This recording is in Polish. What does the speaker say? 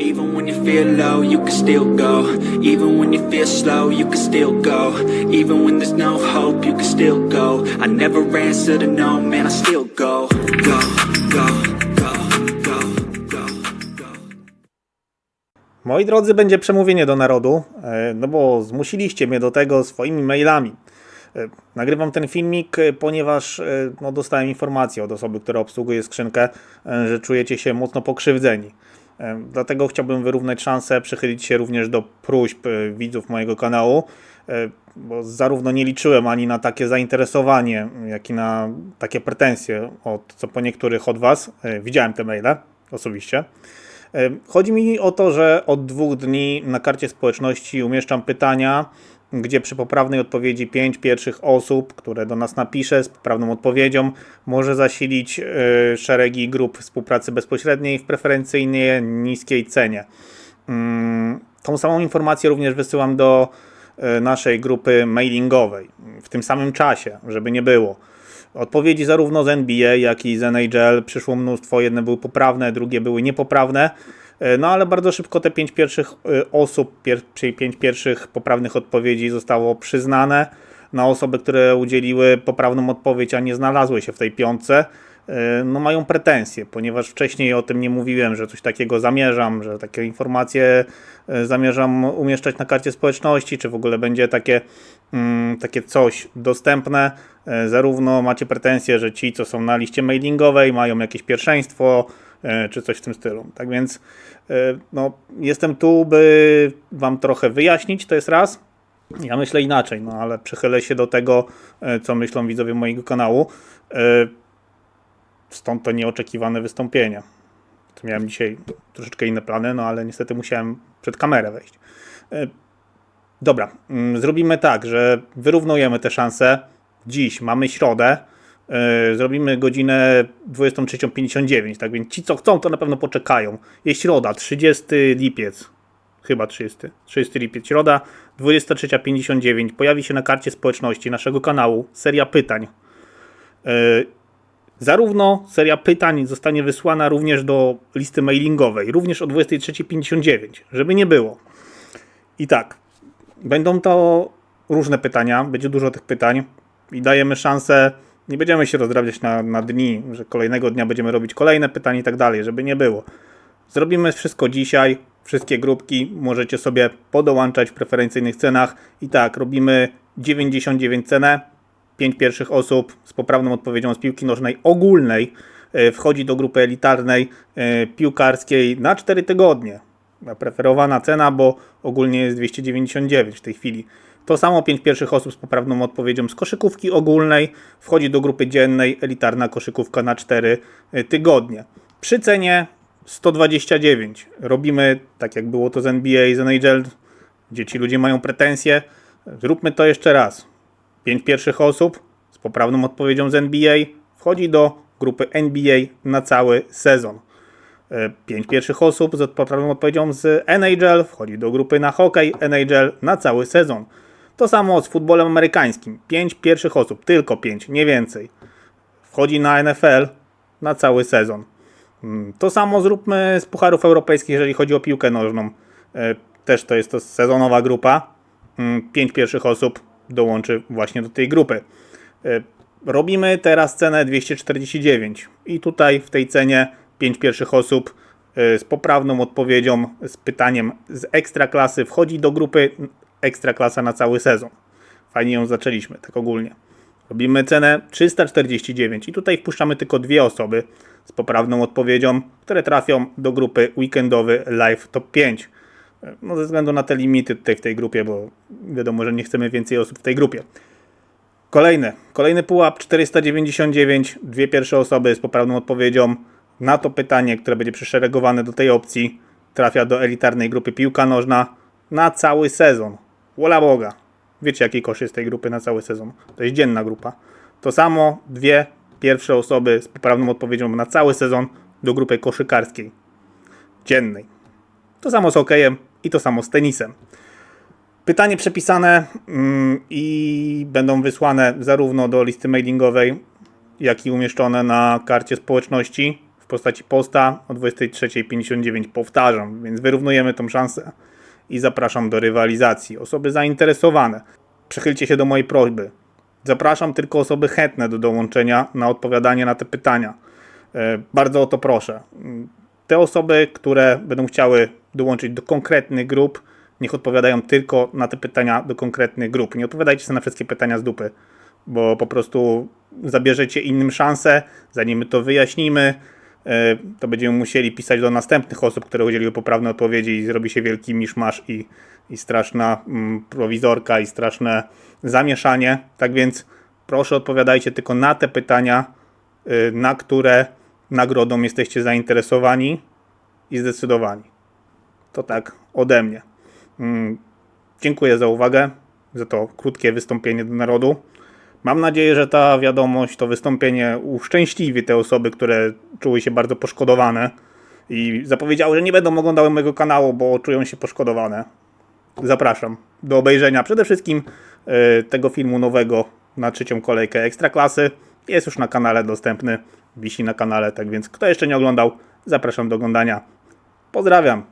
Even when you feel low, you can still go. Even when you feel slow, you can still go. Even when there's no hope, you can still go. I never answer to no, man, I still go. Go, go, go, go, go, go. Moi drodzy, będzie przemówienie do narodu, e, no bo zmusiliście mnie do tego swoimi mailami. E, Nagrywam ten filmik, e, ponieważ no, dostałem informację od osoby, która obsługuje skrzynkę, że czujecie się mocno pokrzywdzeni. Dlatego chciałbym wyrównać szanse, przychylić się również do próśb e, widzów mojego kanału, e, bo zarówno nie liczyłem ani na takie zainteresowanie, jak i na takie pretensje od co po niektórych od Was. E, Widziałem te maile osobiście. Chodzi mi o to, że od dwóch dni na karcie społeczności umieszczam pytania, gdzie przy poprawnej odpowiedzi pięć pierwszych osób, które do nas napisze z poprawną odpowiedzią, może zasilić e, szeregi grup współpracy bezpośredniej w preferencyjnie niskiej cenie. Mm, Tą samą informację również wysyłam do e, naszej grupy mailingowej w tym samym czasie, żeby nie było. Odpowiedzi zarówno z NBA, jak i z NHL przyszło mnóstwo. Jedne były poprawne, drugie były niepoprawne. E, No ale bardzo szybko te pięć pierwszych e, osób, pier, czyli pięć pierwszych poprawnych odpowiedzi zostało przyznane na osoby, które udzieliły poprawną odpowiedź, a nie znalazły się w tej piątce. e, No mają pretensje, ponieważ wcześniej o tym nie mówiłem, że coś takiego zamierzam, że takie informacje zamierzam umieszczać na karcie społeczności, czy w ogóle będzie takie, mm, takie coś dostępne. Zarówno macie pretensje, że ci, co są na liście mailingowej, mają jakieś pierwszeństwo, czy coś w tym stylu. Tak więc e, no, jestem tu, by Wam trochę wyjaśnić, to jest raz. Ja myślę inaczej, no ale przychylę się do tego, e, co myślą widzowie mojego kanału. E, Stąd to nieoczekiwane wystąpienie. To miałem dzisiaj troszeczkę inne plany, no ale niestety musiałem przed kamerę wejść. E, Dobra, mm, zrobimy tak, że wyrównujemy te szanse. Dziś mamy środę. E, Zrobimy godzinę 23.59. Tak więc ci, co chcą, to na pewno poczekają. Jest środa, 30 lipiec. Chyba 30. 30 lipiec, środa, 23.59. Pojawi się na karcie społeczności naszego kanału seria pytań. E, Zarówno seria pytań zostanie wysłana również do listy mailingowej, również o 23.59, żeby nie było. I tak, będą to różne pytania, będzie dużo tych pytań i dajemy szansę, nie będziemy się rozdrabniać na, na dni, że kolejnego dnia będziemy robić kolejne pytania i tak dalej, żeby nie było. Zrobimy wszystko dzisiaj, wszystkie grupki możecie sobie podołączać w preferencyjnych cenach i tak, robimy 99 cenę, 5 pierwszych osób z poprawną odpowiedzią z piłki nożnej ogólnej e, wchodzi do grupy elitarnej e, piłkarskiej na 4 tygodnie. Preferowana cena, bo ogólnie jest 299 w tej chwili. To samo 5 pierwszych osób z poprawną odpowiedzią z koszykówki ogólnej wchodzi do grupy dziennej elitarna koszykówka na 4 tygodnie. Przy cenie 129 robimy tak jak było to z NBA i z NHL, gdzie ci ludzie mają pretensje. Zróbmy to jeszcze raz. 5 pierwszych osób z poprawną odpowiedzią z NBA wchodzi do grupy NBA na cały sezon. 5 pierwszych osób z poprawną odpowiedzią z NHL wchodzi do grupy na hokej NHL na cały sezon. To samo z futbolem amerykańskim. 5 pierwszych osób, tylko 5, nie więcej. Wchodzi na NFL na cały sezon. Mm, To samo zróbmy z pucharów europejskich, jeżeli chodzi o piłkę nożną. E, Też to jest to sezonowa grupa. 5 pierwszych osób dołączy właśnie do tej grupy. E, Robimy teraz cenę 249 i tutaj w tej cenie 5 pierwszych osób e, z poprawną odpowiedzią, z pytaniem z ekstraklasy wchodzi do grupy ekstraklasa na cały sezon. Fajnie ją zaczęliśmy, tak ogólnie. Robimy cenę 349 i tutaj wpuszczamy tylko dwie osoby z poprawną odpowiedzią, które trafią do grupy weekendowy Live Top 5. No ze względu na te limity tutaj w tej grupie, bo wiadomo, że nie chcemy więcej osób w tej grupie. Kolejny, kolejny pułap 499, dwie pierwsze osoby z poprawną odpowiedzią na to pytanie, które będzie przyszeregowane do tej opcji, trafia do elitarnej grupy piłka nożna na cały sezon. Wola Boga. Wiecie, jaki kosz jest tej grupy na cały sezon? To jest dzienna grupa. To samo dwie pierwsze osoby z poprawną odpowiedzią na cały sezon do grupy koszykarskiej. Dziennej. To samo z hokejem i to samo z tenisem. Pytanie przepisane mm, i będą wysłane zarówno do listy mailingowej, jak i umieszczone na karcie społeczności w postaci posta o 23.59. Powtarzam, więc wyrównujemy tą szansę i zapraszam do rywalizacji. Osoby zainteresowane, przychylcie się do mojej prośby. Zapraszam tylko osoby chętne do dołączenia na odpowiadanie na te pytania. E, Bardzo o to proszę. Te osoby, które będą chciały dołączyć do konkretnych grup, niech odpowiadają tylko na te pytania do konkretnych grup. Nie odpowiadajcie sobie na wszystkie pytania z dupy, bo po prostu zabierzecie innym szansę, zanim my to wyjaśnimy, to będziemy musieli pisać do następnych osób, które udzieliły poprawne odpowiedzi i zrobi się wielki miszmasz i, i straszna mm, prowizorka i straszne zamieszanie. Tak więc proszę odpowiadajcie tylko na te pytania, y, na które nagrodą jesteście zainteresowani i zdecydowani. To tak ode mnie. Mm, Dziękuję za uwagę, za to krótkie wystąpienie do narodu. Mam nadzieję, że ta wiadomość, to wystąpienie uszczęśliwi te osoby, które czuły się bardzo poszkodowane i zapowiedziały, że nie będą oglądały mojego kanału, bo czują się poszkodowane. Zapraszam do obejrzenia przede wszystkim e, tego filmu nowego na trzecią kolejkę Ekstraklasy. Jest już na kanale dostępny, wisi na kanale, tak więc kto jeszcze nie oglądał, zapraszam do oglądania. Pozdrawiam.